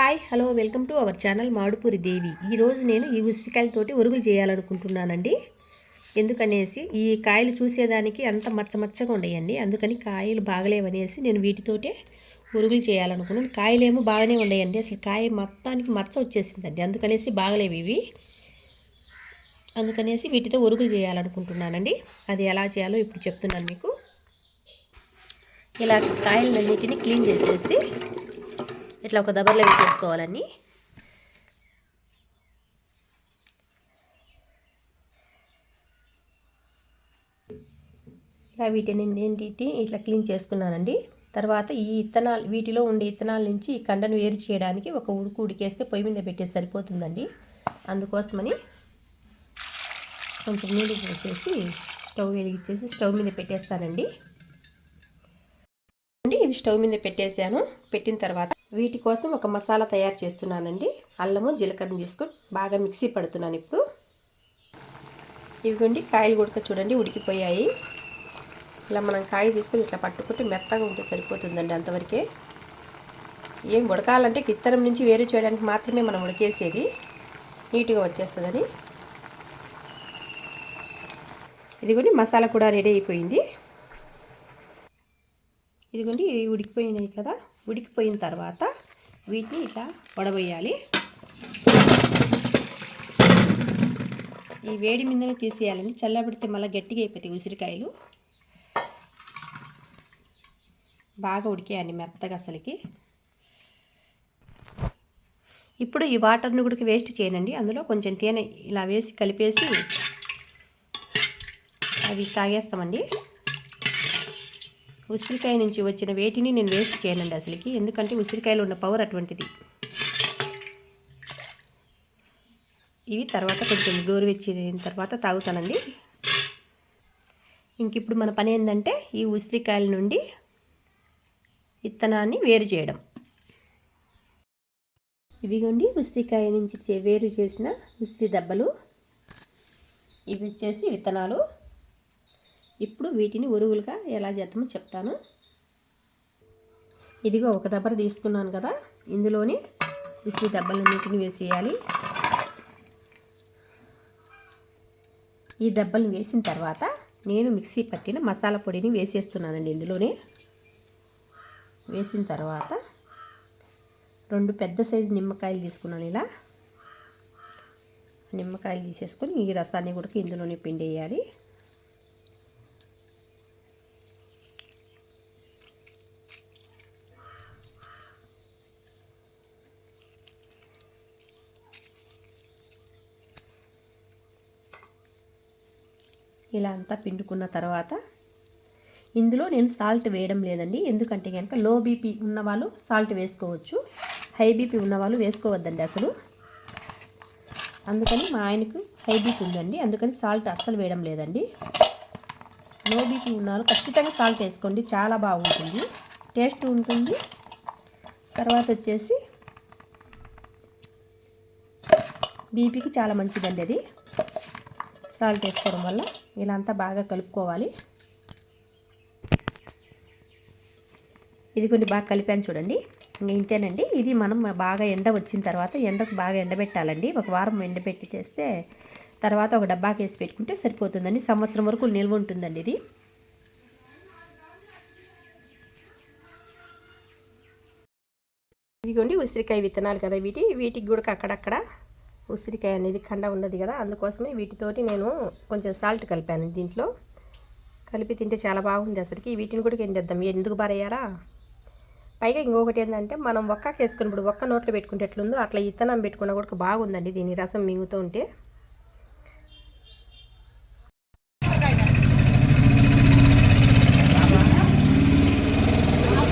Hi hello welcome to our channel Madupuri Devi. ఈరోజు నేను ఈ ఉసిరికాయలతోటి ఒరుగులు చేయాలనుకుంటున్నానండి. ఎందుకనేసి ఈ కాయలు చూసేదానికి అంత మచ్చ మచ్చగా ఉండయండి. అందుకని కాయలు బాగలేవనేసి నేను వీటితోటే ఒరుగులు చేయాలనుకున్నాను. కాయలేమో బాగానే ఉండయండి. అసలు కాయ మొత్తానికి మచ్చ వచ్చేసిందండి. అందుకనేసి బాగలేవి ఇవి. అందుకనేసి వీటితో ఒరుగులు చేయాలనుకుంటున్నానండి. అది ఎలా చేయాలో ఇప్పుడు చెప్తున్నాను మీకు. ఇలా కాయలన్నిటిని క్లీన్ చేసేసి ఇట్లా ఒక దబర్లో వేసేసుకోవాలండి ఇలా వీటిని ఏంటి ఇట్లా క్లీన్ చేసుకున్నానండి. తర్వాత ఈ ఇత్తనాలు వీటిలో ఉండే ఇత్తనాల నుంచి ఈ కండను వేరు చేయడానికి ఒక ఉడుకు ఉడికేస్తే పొయ్యి మీద పెట్టే సరిపోతుందండి. అందుకోసమని కొంచెం నీళ్ళు పోసేసి స్టవ్ వెలిగించేసి స్టవ్ మీద పెట్టేస్తానండి. ఇవి స్టవ్ మీద పెట్టేసాను పెట్టిన తర్వాత వీటి కోసం ఒక మసాలా తయారు చేస్తున్నానండి. అల్లము జీలకర్ర తీసుకొని బాగా మిక్సీ పడుతున్నాను ఇప్పుడు. ఇవిగోండి కాయలు ఉడక చూడండి ఉడికిపోయాయి. ఇలా మనం కాయ తీసుకొని ఇట్లా పట్టుకుంటే మెత్తగా ఉంటే సరిపోతుందండి అంతవరకే. ఏం ఉడకాలంటే కిత్తనం నుంచి వేరు చేయడానికి మాత్రమే మనం ఉడికేసేది. నీట్గా వచ్చేస్తుందని. ఇదిగోండి మసాలా కూడా రెడీ అయిపోయింది. ఇదిగోండి ఉడికిపోయినాయి కదా. ఉడికిపోయిన తర్వాత వీటిని ఇట్లా వడబోయాలి ఈ వేడి మీదనే తీసేయాలండి. చల్లబడితే మళ్ళీ గట్టిగా అయిపోతాయి ఉసిరికాయలు. బాగా ఉడికేయండి మెత్తగా అసలుకి. ఇప్పుడు ఈ వాటర్ని కూడా వేస్ట్ చేయనండి. అందులో కొంచెం తేనె ఇలా వేసి కలిపేసి అవి తాగేస్తామండి. ఉసిరికాయ నుంచి వచ్చిన వేటిని నేను వేస్ట్ చేయనండి అసలుకి. ఎందుకంటే ఉసిరికాయలో ఉన్న పవర్ అటువంటిది. ఇవి తర్వాత కొంచెం గోరువెచ్చిన తర్వాత తాగుతానండి. ఇంక ఇప్పుడు మన పని ఏంటంటే ఈ ఉసిరికాయల నుండి విత్తనాన్ని వేరు చేయడం. ఇవిగోండి ఉసిరికాయ నుంచి వేరు చేసిన ఉసిరి దెబ్బలు. ఇవి వచ్చేసి విత్తనాలు. ఇప్పుడు వీటిని ఉరుగులుగా ఎలా చేద్దామో చెప్తాను. ఇదిగో ఒక దెబ్బర తీసుకున్నాను కదా ఇందులోనే ఇసి దెబ్బలన్నింటిని వేసేయాలి. ఈ దెబ్బలు వేసిన తర్వాత నేను మిక్సీ పట్టిన మసాలా పొడిని వేసేస్తున్నానండి ఇందులోనే. వేసిన తర్వాత రెండు పెద్ద సైజు నిమ్మకాయలు తీసుకున్నాను ఇలా. నిమ్మకాయలు తీసేసుకొని ఈ రసాన్ని కూడా ఇందులోనే పిండి వేయాలి ఇలా అంతా పిండుకున్న తర్వాత ఇందులో నేను సాల్ట్ వేయడం లేదండి. ఎందుకంటే కనుక లో బీపీ ఉన్నవాళ్ళు సాల్ట్ వేసుకోవచ్చు. హై బీపీ ఉన్నవాళ్ళు వేసుకోవద్దండి అసలు. అందుకని మా ఆయనకు హై బీపీ ఉందండి. అందుకని సాల్ట్ అస్సలు వేయడం లేదండి. లో బీపీ ఉన్నారు ఖచ్చితంగా సాల్ట్ వేసుకోండి. చాలా బాగుంటుంది. టేస్ట్ ఉంటుంది. తర్వాత వచ్చేసి బీపీకి చాలా మంచిదండి అది. సాల్ట్ వేసుకోవడం వల్ల. ఇలా అంతా బాగా కలుపుకోవాలి. ఇది కొన్ని బాగా కలిపాను చూడండి. ఇంకా ఇంతేనండి. ఇది మనం బాగా ఎండ వచ్చిన తర్వాత ఎండకు బాగా ఎండబెట్టాలండి. ఒక వారం ఎండబెట్టి చేస్తే తర్వాత ఒక డబ్బాకి వేసి పెట్టుకుంటే సరిపోతుందండి. సంవత్సరం వరకు నిల్వ ఉంటుందండి ఇది. ఇదిగోండి ఉసిరికాయ విత్తనాలు కదా వీటి. వీటికి కూడా అక్కడక్కడ ఉసిరికాయ అనేది కండ ఉన్నది కదా అందుకోసమే వీటితోటి నేను కొంచెం సాల్ట్ కలిపాను దీంట్లో. కలిపి తింటే చాలా బాగుంది అసలుకి. వీటిని కూడా ఎండేద్దాం ఎందుకు బారయ్యారా పైగా ఇంకొకటి ఏంటంటే మనం ఒక్కకి వేసుకున్నప్పుడు ఒక్క నోట్లో పెట్టుకుంటే ఎట్లుందో అట్లా ఇత్తనం పెట్టుకున్న కూడా బాగుందండి దీని రసం మింగుతూ ఉంటే.